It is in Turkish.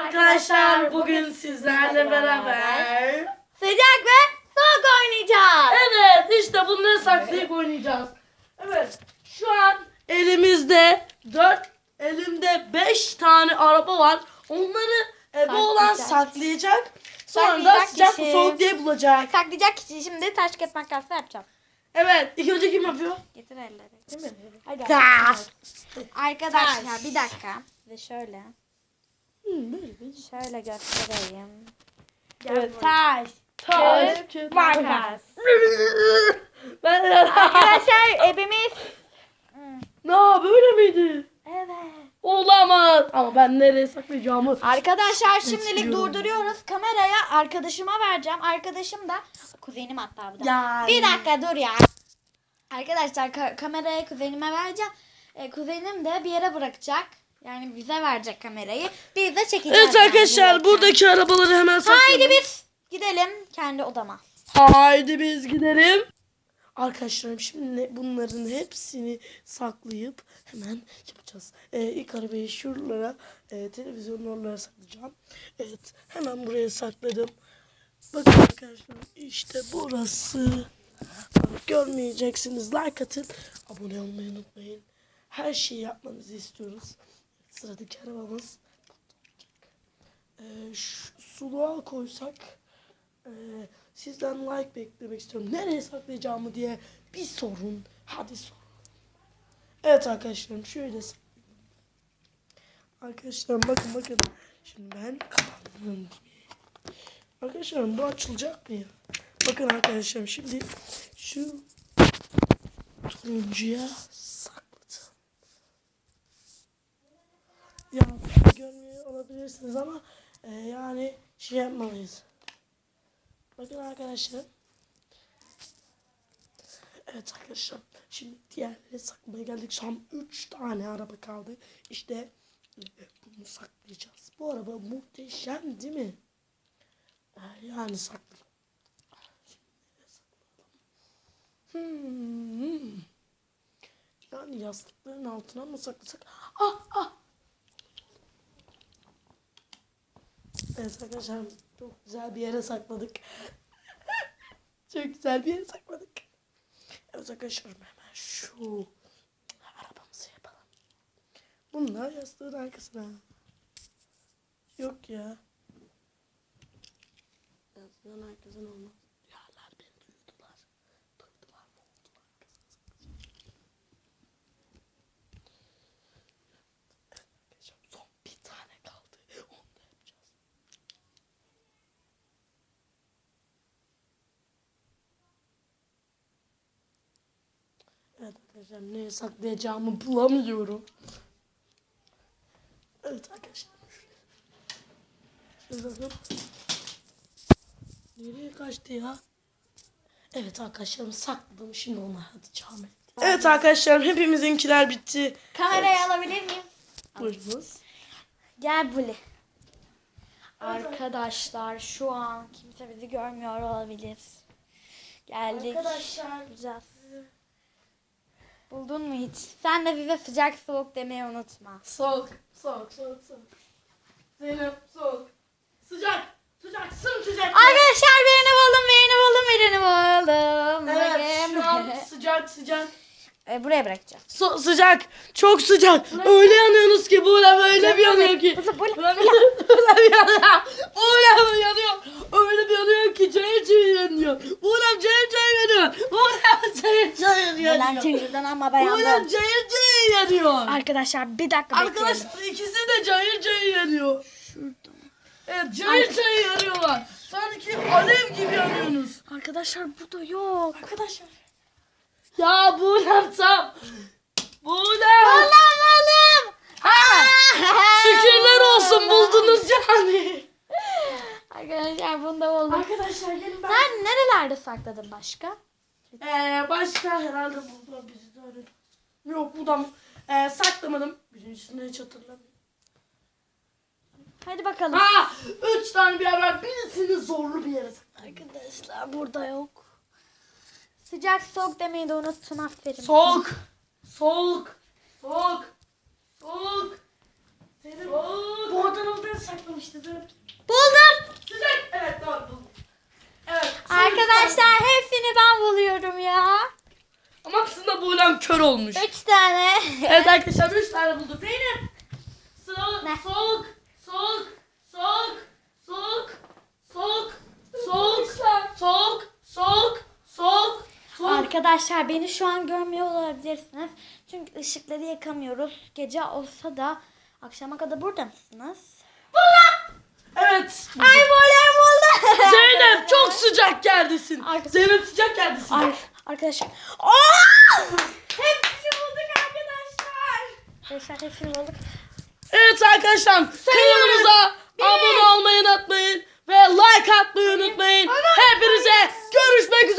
Arkadaşlar bugün sizlerle beraber Sıcak ve soğuk oynayacağız. Evet işte bunları saklayıp oynayacağız. Evet şu an elimizde 4 elimde 5 tane araba var. Onları ebe olan Saklayacak. Sonra da Saklayacak sıcak mı kişi. soğuk diye bulacak. Saklayacak kişi şimdi taş kağıt makas yapacağım. Evet ilk önce kim yapıyor? Getir elleri. Değil mi? Hadi. Arkadaşlar bir dakika. Ve şöyle. Hmm. Şöyle göstereyim. Evet. Taş. Taş. makas. Ben Arkadaşlar ebimiz. Ne böyle miydi? Evet. Olamaz. Ama ben nereye saklayacağımı Arkadaşlar şimdilik İstiyorum. durduruyoruz. Kameraya arkadaşıma vereceğim. Arkadaşım da kuzenim hatta bu da. Yani. Bir dakika dur ya. Arkadaşlar ka- kamerayı kuzenime vereceğim. E, kuzenim de bir yere bırakacak. Yani bize verecek kamerayı. Biz de çekeceğiz. Evet arkadaşlar buradaki arabaları hemen saklayalım. Haydi biz gidelim kendi odama. Haydi biz gidelim. Arkadaşlarım şimdi bunların hepsini saklayıp hemen yapacağız. Ee, ilk arabayı şuralara, e, televizyonun oralara saklayacağım. Evet hemen buraya sakladım. Bakın arkadaşlar işte burası. Görmeyeceksiniz. Like atın. Abone olmayı unutmayın. Her şeyi yapmanızı istiyoruz. Sıradaki arabamız ee, suluğa koysak ee, sizden like beklemek istiyorum. Nereye saklayacağımı diye bir sorun. Hadi sorun. Evet arkadaşlarım şöyle. Arkadaşlarım bakın bakın. Şimdi ben kapandım. Arkadaşlarım bu açılacak mı ya? Bakın arkadaşlarım şimdi şu turuncuya sakladım. Ya görmüyor olabilirsiniz ama e, yani şey yapmalıyız. Bakın arkadaşlar. Evet arkadaşlar. Şimdi diğerleri saklamaya geldik. Şu an 3 tane araba kaldı. İşte e, bunu saklayacağız. Bu araba muhteşem değil mi? E, Yani saklayalım? Hmm. Yani yastıkların altına mı saklasak? Ah ah. Evet arkadaşlar çok güzel bir yere sakladık. çok güzel bir yere sakladık. Evet arkadaşlar hemen şu arabamızı yapalım. Bunlar yastığın arkasına. Yok ya. Yastığın arkasına olmaz. Rüyalar beni duydular. Duydular mı oldular? Evet arkadaşlar son bir tane kaldı. Onu da yapacağız. Evet arkadaşlar nereye saklayacağımı bulamıyorum. Evet arkadaşlar. Nereye kaçtı ya? Evet arkadaşlarım sakladım. Şimdi onu atacağım. Evet arkadaşlarım hepimizinkiler bitti. Kamerayı alabilir miyim? Buyurunuz. Gel Buli. Arkadaşlar şu an kimse bizi görmüyor olabilir. Geldik. Arkadaşlar. Bulacağız. Buldun mu hiç? Sen de bize sıcak soğuk demeyi unutma. Soğuk, soğuk, soğuk, soğuk. Zeynep soğuk. Sıcak, sıcak, sımsıcak. Arkadaşlar birini buldum, birini buldum, birini buldum. Evet şu an sıcak sıcak. E, buraya bırakacağım. So sıcak, çok sıcak. Öyle yanıyorsunuz ki Buğra böyle bir yanıyor ki. Buğra, Buğra, Buğra Buğra bir yanıyor. Buğra yanıyor. Öyle bir yanıyor ki cayır cayır yanıyor. Buğra cayır cayır yanıyor. Buğra Ulan yanıyor. çocuktan ama Buğra dayandım. cayır cayır yanıyor. Arkadaşlar bir dakika bekleyelim. Arkadaşlar ikisi de cayır cayır yanıyor. Evet cayır cayır yanıyorlar. Sanki alev gibi yanıyorsunuz. Arkadaşlar burada yok. Arkadaşlar. Ya Buğra tam. Buğra. Allah'ım oğlum. Şükürler olsun buldunuz yani. Arkadaşlar bunu da buldum. Arkadaşlar gelin ben. Sen nerelerde sakladın başka? Ee, başka herhalde buldular bizi de öyle. Yok buradan ee, saklamadım. Birincisini hiç hatırlamıyorum. Hadi bakalım. Ha, üç tane bir yer var. Birisini zorlu bir yere sakladım. Arkadaşlar burada yok. Sıcak soğuk demeyi de unuttun aferin. Soğuk. Soğuk. Soğuk. Soğuk. Zeynep bu odanın saklamıştı Zeynep. Buldum. Sıcak. Evet doğru buldum. Evet. Arkadaşlar hepsini ben buluyorum ya. Ama aslında bu ulan kör olmuş. Üç tane. Evet arkadaşlar 3 tane bulduk. Zeynep. Soğuk, Ne? soğuk, soğuk, soğuk, soğuk, soğuk, soğuk, soğuk, soğuk, soğuk, soğuk. Arkadaşlar beni şu an görmüyor olabilirsiniz. Çünkü ışıkları yakamıyoruz. Gece olsa da akşama kadar burada mısınız? Evet. Ay voley buldum. Zeynep çok sıcak yerdesin. Zeynep sıcak yerdesin. Ay arkadaşlar. Aa! Hepsini bulduk arkadaşlar. Arkadaşlar hepsini bulduk. Evet arkadaşlar kanalımıza abone olmayı unutmayın ve like atmayı unutmayın. Hepinize görüşmek üzere.